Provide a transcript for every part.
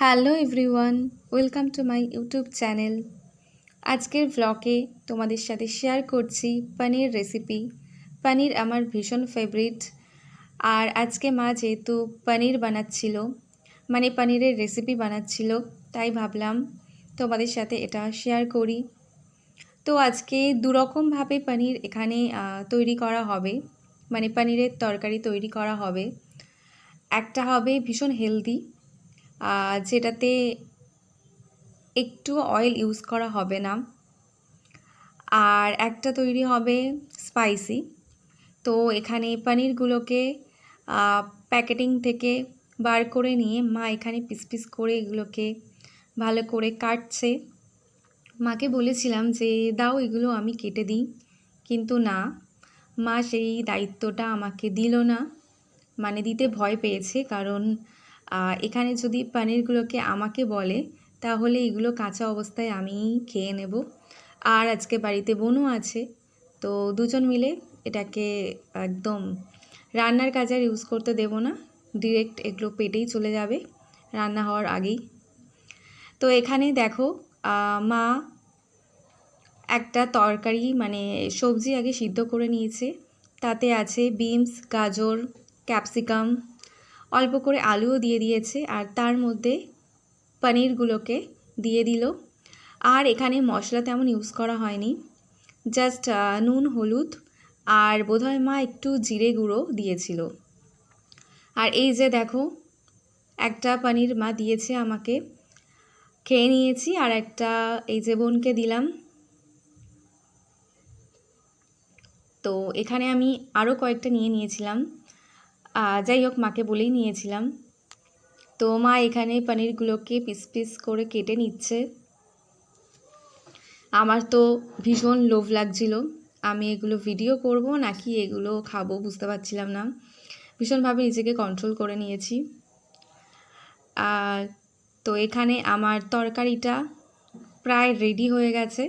Hello everyone, welcome to my YouTube channel. আজকের ব্লগে তোমাদের সাথে শেয়ার করছি পনির রেসিপি পনির আমার ভীষণ ফেভারিট আর আজকে মা যেহেতু পনির বানাচ্ছিল মানে পনিরের রেসিপি বানাচ্ছিল, তাই ভাবলাম তোমাদের সাথে এটা শেয়ার করি। তো আজকে দুরকমভাবে পনির এখানে তৈরি করা হবে মানে পনিরের তরকারি তৈরি করা হবে। একটা হবে ভীষণ হেলদি যেটাতে একটু অয়েল ইউজ করা হবে না। আর একটা তৈরি হবে স্পাইসি তো এখানে পনিরগুলোকে প্যাকেটিং থেকে বার করে নিয়ে মা এখানে পিস পিস করে এগুলোকে ভালো করে কাটছে। মাকে বলেছিলাম যে, দাও এগুলো আমি কেটে দিই। কিন্তু না, মা সেই দায়িত্বটা আমাকে দিল না। মানে দিতে ভয় পেয়েছে কারণ এখানে যদি পনিরগুলোকে আমাকে বলে, তাহলে এগুলো কাঁচা অবস্থায় আমি খেয়ে নেব। আর আজকে বাড়িতে বোনও আছে, তো দুজন মিলে এটাকে একদম রান্নার কাজে আর ইউজ করতে দেব না, ডিরেক্ট এগুলো পেটেই চলে যাবে রান্না হওয়ার আগেই। তো এখানে দেখো মা একটা তরকারি মানে সবজি আগে সিদ্ধ করে নিয়েছে। তাতে আছে বিনস, গাজর, ক্যাপসিকাম অল্প করে আলুও দিয়ে দিয়েছে আর তার মধ্যে পনিরগুলোকে দিয়ে দিল। আর এখানে মশলা তেমন ইউজ করা হয়নি। জাস্ট নুন, হলুদ আর বোধহয় মা একটু জিরে গুঁড়ো দিয়েছিল। আর এই যে দেখো, একটা পনির মা দিয়েছে আমাকে। খেয়ে নিয়েছি আর একটা এই যে বোনকে দিলাম। তো এখানে আমি আরও কয়েকটা নিয়ে নিয়েছিলাম। যাই হোক, মাকে বলেই নিয়েছিলাম। তো মা এখানে পনিরগুলোকে পিস পিস করে কেটে নিচ্ছে। আমার তো ভীষণ লোভ লাগছিল। আমি এগুলো ভিডিও করব নাকি এগুলো খাব বুঝতে পারছিলাম না। ভীষণভাবে নিজেকে কন্ট্রোল করে নিয়েছি। আর তো এখানে আমার তরকারিটা প্রায় রেডি হয়ে গেছে।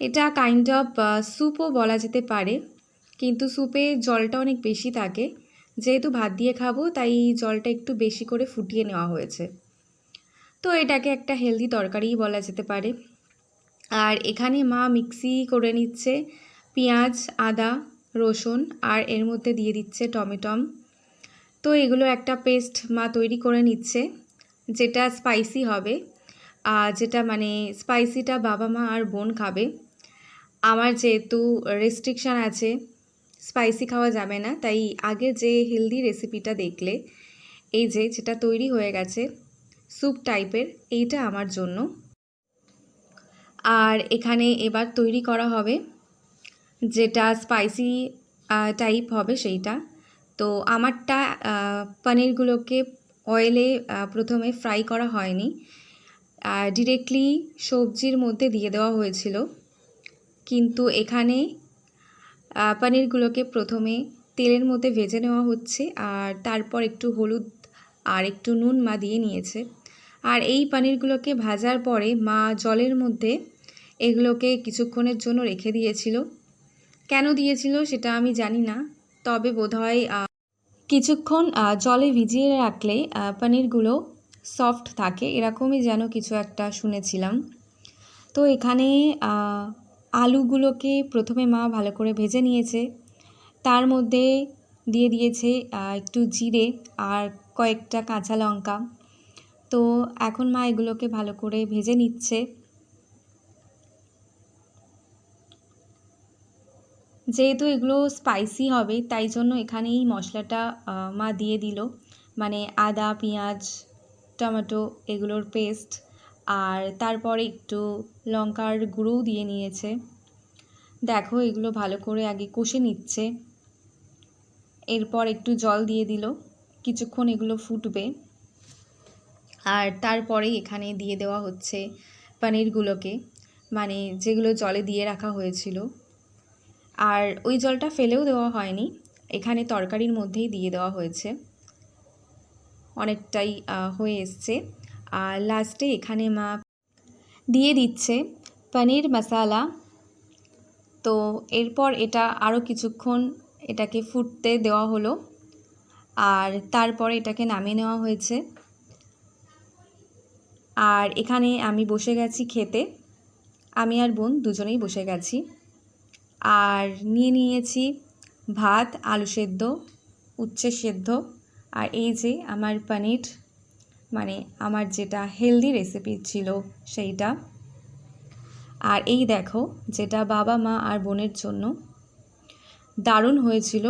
এটা কাইন্ড অফ স্যুপও বলা যেতে পারে। কিন্তু স্যুপে জলটা অনেক বেশি থাকে। যেহেতু ভাত দিয়ে খাব, তাই জলটা একটু বেশি করে ফুটিয়ে নেওয়া হয়েছে। তো এটাকে একটা হেলদি তরকারিই বলা যেতে পারে। আর এখানে মা মিক্সি করে নিচ্ছে পেঁয়াজ, আদা, রসুন, আর এর মধ্যে দিয়ে দিচ্ছে টমেটম। তো এগুলো একটা পেস্ট মা তৈরি করে নিচ্ছে, যেটা স্পাইসি হবে। আর যেটা মানে স্পাইসিটা বাবা মা আর বোন খাবে। আমার যেহেতু রেস্ট্রিকশান আছে স্পাইসি খাওয়া যাবে না। তাই আগে যে হেলদি রেসিপিটা দেখলে, এই যে যেটা তৈরি হয়ে গেছে স্যুপ টাইপের, এইটা আমার জন্য। আর এখানে এবার তৈরি করা হবে যেটা স্পাইসি টাইপ হবে সেইটা। তো আমারটা পনিরগুলোকে অয়েলে প্রথমে ফ্রাই করা হয়নি। ডিরেক্টলি সবজির মধ্যে দিয়ে দেওয়া হয়েছিল। কিন্তু এখানে পনিরগুলোকে প্রথমে তেলের মধ্যে ভেজে নেওয়া হচ্ছে আর তারপর একটু হলুদ আর একটু নুন মা দিয়ে নিয়েছে। আর এই পনিরগুলোকে ভাজার পরে মা জলের মধ্যে এগুলোকে কিছুক্ষণের জন্য রেখে দিয়েছিল। কেন দিয়েছিল সেটা আমি জানি না, তবে বোধহয় কিছুক্ষণ জলে ভিজিয়ে রাখলে পনিরগুলো সফট থাকে, এরকমই যেন কিছু একটা শুনেছিলাম। তো এখানে আলুগুলোকে প্রথমে মা ভালো করে ভেজে নিয়েছে। তার মধ্যে দিয়ে দিয়েছে একটু জিরে আর কয়েকটা কাঁচা লঙ্কা। তো এখন মা এগুলোকে ভালো করে ভেজে নিচ্ছে। যেহেতু এগুলো স্পাইসি হবে, তাই জন্য এখানে এই মশলাটা মা দিয়ে দিল। মানে আদা, পেঁয়াজ, টমেটো এগুলোর পেস্ট আর তারপরে একটু লঙ্কার গুঁড়োও দিয়ে নিয়েছে। দেখো এগুলো ভালো করে আগে কষে নিচ্ছে। এরপর একটু জল দিয়ে দিল, কিছুক্ষণ এগুলো ফুটবে। আর তারপরেই এখানে দিয়ে দেওয়া হচ্ছে পনিরগুলোকে মানে যেগুলো জলে দিয়ে রাখা হয়েছিল। আর ওই জলটা ফেলেও দেওয়া হয়নি, এখানে তরকারির মধ্যেই দিয়ে দেওয়া হয়েছে। অনেকটাই হয়ে এসছে। আর লাস্টে এখানে মা দিয়ে দিচ্ছে পনির মশালা। তো এরপর এটা আরও কিছুক্ষণ এটাকে ফুটতে দেওয়া হলো আর তারপরে এটাকে নামিয়ে নেওয়া হয়েছে। আর এখানে আমি বসে গেছি খেতে। আমি আর বোন দুজনেই বসে গেছি। আর নিয়ে নিয়েছি ভাত, আলু সেদ্ধ, উচ্ছে সেদ্ধ। আর এই যে আমার পনির মানে আমার যেটা হেলদি রেসিপি ছিল সেইটা। আর এই দেখো, যেটা বাবা, মা আর বোনের জন্য দারুণ হয়েছিল।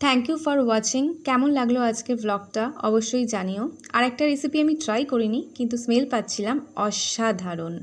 থ্যাংক ইউ ফর ওয়াচিং কেমন লাগল আজকে ব্লগটা অবশ্যই জানিও। আর একটা রেসিপি আমি ট্রাই করিনি, কিন্তু স্মেল পাচ্ছিলাম অসাধারণ।